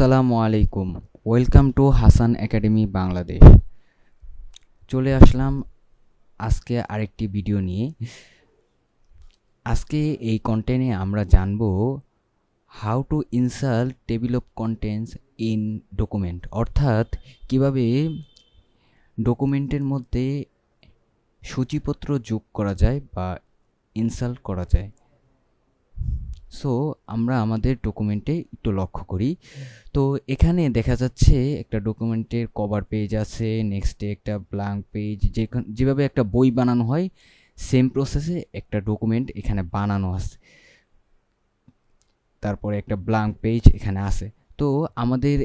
আসসালামু আলাইকুম। Welcome to Hasan Academy Bangladesh চলে আসলাম আজকে আরেকটি ভিডিও নিয়ে। আজকে এই কন্টেন্টে আমরা জানব how to insert table of contents in document অর্থাৎ কীভাবে ডকুমেন্টের মধ্যে সূচিপত্র যোগ করা যায় বা ইনসাল্ট করা যায়। সো আমরা আমাদের ডকুমেন্টে একটু লক্ষ্য করি। তো এখানে দেখা যাচ্ছে একটা ডকুমেন্টের কভার পেজ আছে নেক্সটে একটা ব্ল্যাঙ্ক পেজ যেভাবে একটা বই বানানো হয় সেম প্রসেসে একটা ডকুমেন্ট এখানে বানানো আছে। তারপরে একটা ব্ল্যাঙ্ক পেজ এখানে আছে। তো আমাদের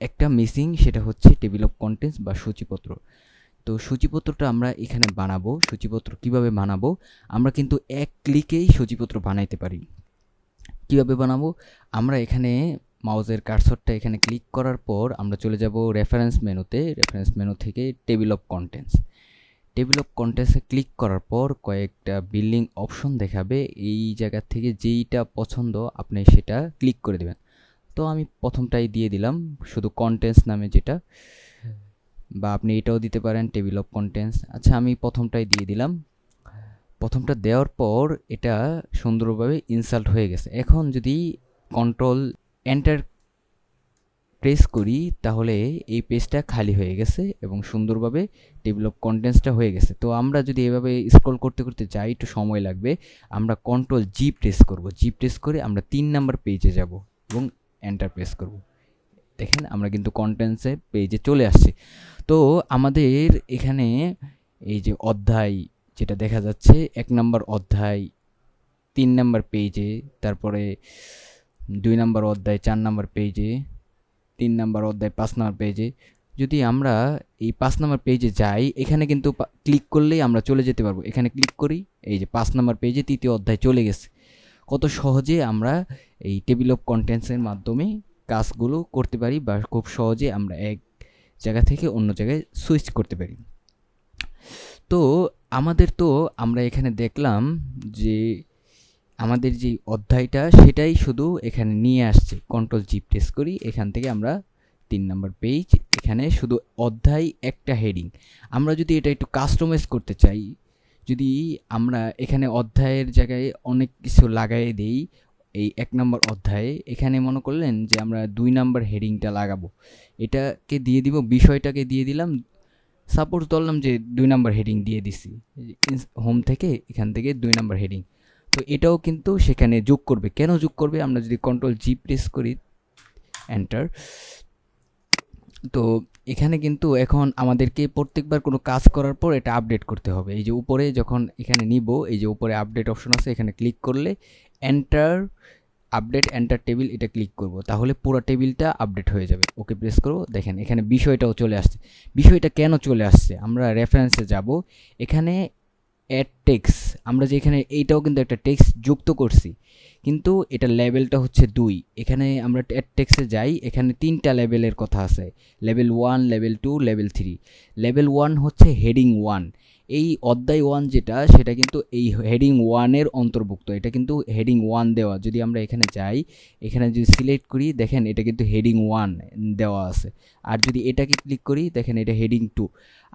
একটা মিসিং সেটা হচ্ছে টেবিল অফ কন্টেন্টস বা সূচিপত্র। তো সূচিপত্রটা আমরা এখানে বানাবো, সূচিপত্র কীভাবে বানাবো, আমরা কিন্তু এক ক্লিকেই সূচিপত্র বানাইতে পারি। কীভাবে বানাবো? আমরা এখানে মাউজের কার্সরটা এখানে ক্লিক করার পর আমরা চলে যাব রেফারেন্স মেনুতে। রেফারেন্স মেনু থেকে table of contents table of কন্টেন্টসে click করার পর কয়েকটা বিল্ডিং অপশন দেখাবে। এই জায়গা থেকে যেইটা পছন্দ আপনি সেটা ক্লিক করে দেবেন। তো আমি প্রথমটাই দিয়ে দিলাম, শুধু কন্টেন্টস নামে যেটা। বা আপনি এটাও দিতে পারেন টেবিল অফ কন্টেন্টস আচ্ছা আমি প্রথমটাই দিয়ে দিলাম। প্রথমটা দেওয়ার পর এটা সুন্দরভাবে ইনসাল্ট হয়ে গেছে। এখন যদি কন্ট্রোল এন্টার প্রেস করি, তাহলে এই পেজটা খালি হয়ে গেছে এবং সুন্দরভাবে অফ কন্টেন্টসটা হয়ে গেছে। তো আমরা যদি এভাবে স্ক্রল করতে করতে যাই, একটু সময় লাগবে, আমরা কন্ট্রোল জি প্রেস করব। জি প্রেস করে আমরা তিন নাম্বার পেজে যাব এবং এন্টার প্রেস করব। দেখেন আমরা কিন্তু কন্টেন্টসে পেজে চলে আসছি। তো আমাদের এখানে এই যে অধ্যায় যেটা দেখা যাচ্ছে, এক নম্বর অধ্যায়, তিন নম্বর পেজে, তারপরে দুই নম্বর অধ্যায়, চার নম্বর পেজে, তিন নম্বর অধ্যায়, পাঁচ নম্বর পেজে। যদি আমরা এই পাঁচ নম্বর পেজে যাই, এখানে কিন্তু ক্লিক করলেই আমরা চলে যেতে পারব। এখানে ক্লিক করি, এই যে পাঁচ নম্বর পেজে তৃতীয় অধ্যায় চলে গেছে। কত সহজে আমরা এই টেবিল অফ কন্টেন্টসের মাধ্যমে কাজগুলো করতে পারি বা খুব সহজে আমরা এক জায়গা থেকে অন্য জায়গায় সুইচ করতে পারি। তো আমাদের তো আমরা এখানে দেখলাম যে আমাদের যে অধ্যায়টা সেটাই শুধু এখানে নিয়ে আসছে। কন্ট্রোল জিপ টেস্ট করি, এখান থেকে আমরা তিন নম্বর পেজ এখানে শুধু অধ্যায় একটা হেডিং আমরা যদি এটা একটু কাস্টমাইজ করতে চাই, যদি আমরা এখানে অধ্যায়ের জায়গায় অনেক কিছু লাগাই দেই, এই এক নম্বর অধ্যায়ে, এখানে মনে করলেন যে আমরা দুই নম্বর হেডিংটা লাগাবো। এটাকে দিয়ে দিব, বিষয়টাকে দিয়ে দিলাম সাপোজ ধরলাম যে দুই নাম্বার হেডিং দিয়ে দিছি। হোম থেকে এখান থেকে দুই নাম্বার হেডিং তো এটাও কিন্তু সেখানে যোগ করবে। কেন যোগ করবে? আমরা যদি কন্ট্রোল জি প্রেস করি এন্টার তো এখানে কিন্তু এখন আমাদেরকে প্রত্যেকবার কোনো কাজ করার পর এটা আপডেট করতে হবে। এই যে উপরে যখন এখানে নিব, এই যে উপরে আপডেট অপশন আছে, এখানে ক্লিক করলে এন্টার আপডেট এন্টার টেবিল এটা ক্লিক করব। তাহলে পুরো টেবিলটা আপডেট হয়ে যাবে। ওকে প্রেস করব। দেখেন, এখানে বিষয়টাও চলে আসছে। বিষয়টা কেন চলে আসছে? আমরা রেফারেন্সে যাব। এখানে অ্যাড টেক্স আমরা যে এখানে এইটাও কিন্তু একটা টেক্স যুক্ত করছি, কিন্তু এটা লেভেলটা হচ্ছে দুই। এখানে আমরা অ্যাড টেক্সে যাই, এখানে তিনটা লেভেলের কথা আছে। Level one level two level three level one হচ্ছে হেডিং ওয়ান এই অধ্যায় ওয়ান যেটা, সেটা কিন্তু এই হেডিং ওয়ানের অন্তর্ভুক্ত। এটা কিন্তু হেডিং ওয়ান দেওয়া। যদি আমরা এখানে যাই, এখানে যদি সিলেক্ট করি, দেখেন এটা কিন্তু হেডিং ওয়ান দেওয়া আছে। আর যদি এটাকে ক্লিক করি, দেখেন এটা হেডিং টু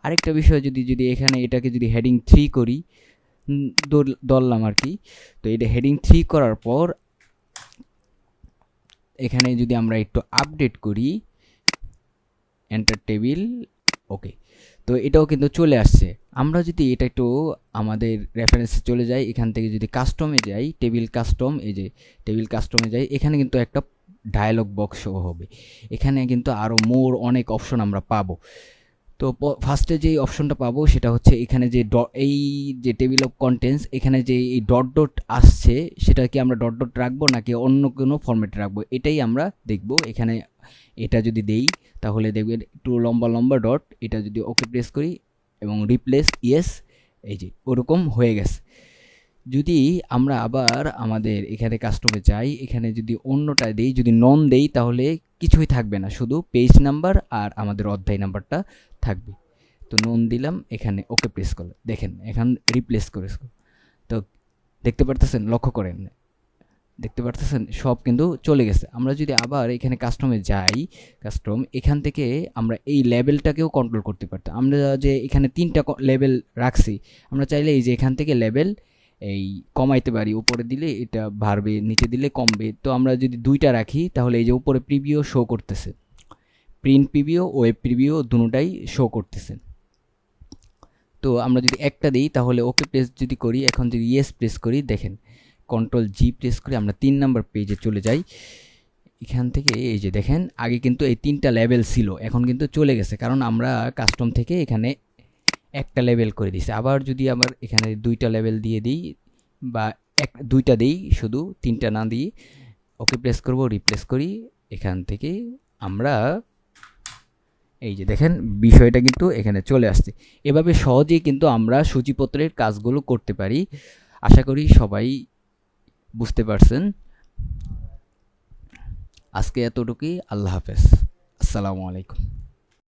আরেকটা বিষয় যদি যদি এখানে এটাকে যদি হেডিং থ্রি করি ধরলাম আর কি। তো এটা হেডিং থ্রি করার পর এখানে যদি আমরা একটু আপডেট করি এন্টার টেবিল ওকে তো এটাও কিন্তু চলে আসছে। আমরা যদি এটা একটু আমাদের রেফারেন্সে চলে যাই, এখান থেকে যদি কাস্টমে যাই টেবিল কাস্টম এই যে টেবিল কাস্টমে যাই, এখানে কিন্তু একটা ডায়ালগ বক্স হবে। এখানে কিন্তু আরও মোর অনেক অপশন আমরা পাবো। তো ফার্স্টে যেই অপশনটা পাবো সেটা হচ্ছে এখানে যে ড এই যে টেবিল অফ কন্টেন্টস এখানে যে এই ডট ডট আসছে, সেটা কি আমরা ডট ডট রাখব নাকি অন্য কোনো ফর্মেটে রাখব? এটাই আমরা দেখব। এখানে এটা যদি দেই, তাহলে দেখবে একটু লম্বা লম্বা ডট এটা যদি ওকে প্রেস করি এবং রিপ্লেস ইয়েস এই যে ওরকম হয়ে গেছে। যদি আমরা আবার আমাদের এখানে কাস্টমে যাই এখানে যদি অন্যটা দেই, যদি নন দেই, তাহলে কিছুই থাকবে না। শুধু পেজ নাম্বার আর আমাদের অধ্যায় নাম্বারটা থাকবে। তো নন দিলাম, এখানে ওকে প্রেস করলে দেখেন, এখান রিপ্লেস করে তো দেখতে পারতেছেন? লক্ষ্য করেন। দেখতে পারতেছেন? সব কিন্তু চলে গেছে। আমরা যদি আবার এখানে কাস্টমে যাই কাস্টম এখান থেকে আমরা এই লেভেলটাকেও কন্ট্রোল করতে পারতাম। আমরা যে এখানে তিনটা লেভেল রাখছি, আমরা চাইলে এই যে এখান থেকে লেভেল এই কমাইতে পারি, উপরে দিলে এটা বাড়বে, নিচে দিলে কমবে। তো আমরা যদি দুইটা রাখি, তাহলে এই যে উপরে প্রিভিও শো করতেছে। প্রিন্ট প্রিভিও ওয়েব প্রিভিও দুটোটাই শো করতেছে। তো আমরা যদি একটা দিই, তাহলে ওকে প্রেস যদি করি, এখন যদি ইয়েস প্রেস করি, দেখেন কন্ট্রোল জি প্রেস করে আমরা তিন নাম্বার পেজে চলে যাই। এখান থেকে এই যে দেখেন, আগে কিন্তু এই তিনটা লেভেল ছিল, এখন কিন্তু চলে গেছে। কারণ আমরা কাস্টম থেকে এখানে একটা লেভেল করে দিছি। আবার যদি আমার এখানে দুইটা লেভেল দিয়ে দিই বা এক, দুইটা দিই শুধু, তিনটা না দিই, ওকে প্রেস করব রিপ্লেস করি, এখান থেকে আমরা এই যে দেখেন, বিষয়টা কিন্তু এখানে চলে আসছে। এভাবে সহজেই কিন্তু আমরা সূচিপত্রের কাজগুলো করতে পারি। আশা করি সবাই বুঝতে পারছেন। আজকে এতটুকুই, আল্লাহ হাফেজ। আসসালামু আলাইকুম।